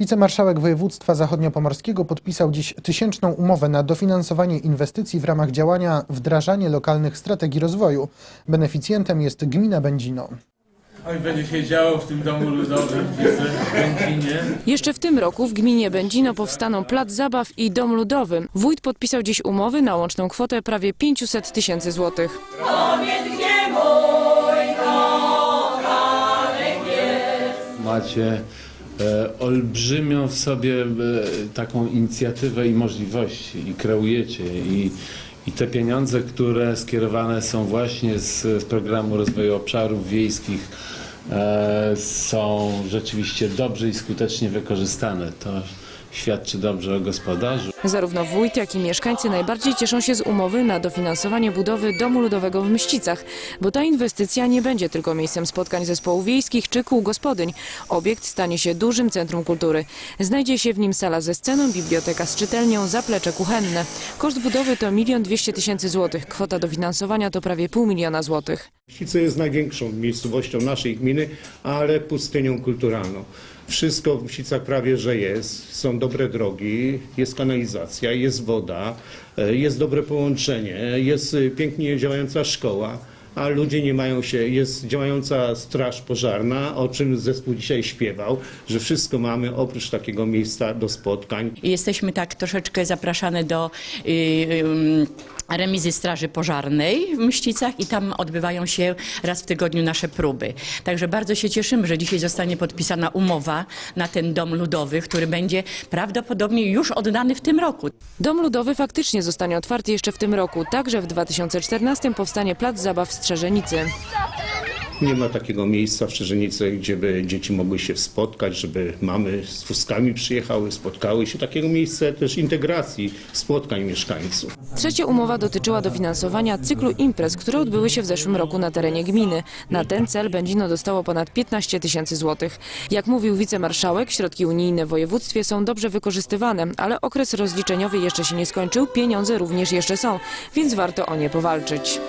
Wicemarszałek województwa zachodniopomorskiego podpisał dziś tysięczną umowę na dofinansowanie inwestycji w ramach działania Wdrażanie lokalnych strategii rozwoju. Beneficjentem jest gmina Będzino. Oj, będzie się działo w tym domu ludowym, w Będzinie. Jeszcze w tym roku w gminie Będzino powstaną plac zabaw i dom ludowy. Wójt podpisał dziś umowy na łączną kwotę prawie 500 tysięcy złotych. macie olbrzymią w sobie e, taką inicjatywę i możliwości i kreujecie i, i te pieniądze, które skierowane są właśnie z, z programu rozwoju obszarów wiejskich e, są rzeczywiście dobrze i skutecznie wykorzystane. To świadczy dobrze o gospodarzu. Zarówno wójt, jak i mieszkańcy najbardziej cieszą się z umowy na dofinansowanie budowy domu ludowego w Mścicach, bo ta inwestycja nie będzie tylko miejscem spotkań zespołów wiejskich czy kół gospodyń. Obiekt stanie się dużym centrum kultury. Znajdzie się w nim sala ze sceną, biblioteka z czytelnią, zaplecze kuchenne. Koszt budowy to 1 200 tysięcy złotych. Kwota dofinansowania to prawie pół miliona złotych. Mścice jest największą miejscowością naszej gminy, ale pustynią kulturalną. Wszystko w Mścicach prawie, że jest. Są dobre drogi, jest kanalizacja, jest woda, e, jest dobre połączenie, jest e, pięknie działająca szkoła, a ludzie nie mają się, jest działająca straż pożarna, o czym zespół dzisiaj śpiewał, że wszystko mamy oprócz takiego miejsca do spotkań. Jesteśmy tak troszeczkę zapraszane do y, y, remizy Straży Pożarnej w Mścicach i tam odbywają się raz w tygodniu nasze próby. Także bardzo się cieszymy, że dzisiaj zostanie podpisana umowa na ten dom ludowy, który będzie prawdopodobnie już oddany w tym roku. Dom ludowy faktycznie zostanie otwarty jeszcze w tym roku. Także w 2014 powstanie plac zabaw Strzeżenicy. Nie ma takiego miejsca w Szczerzenicy, gdzie by dzieci mogły się spotkać, żeby mamy z wózkami przyjechały, spotkały się. Takiego miejsca też integracji spotkań mieszkańców. Trzecia umowa dotyczyła dofinansowania cyklu imprez, które odbyły się w zeszłym roku na terenie gminy. Na ten cel Będzino dostało ponad 15 tysięcy złotych. Jak mówił wicemarszałek, środki unijne w województwie są dobrze wykorzystywane, ale okres rozliczeniowy jeszcze się nie skończył, pieniądze również jeszcze są, więc warto o nie powalczyć.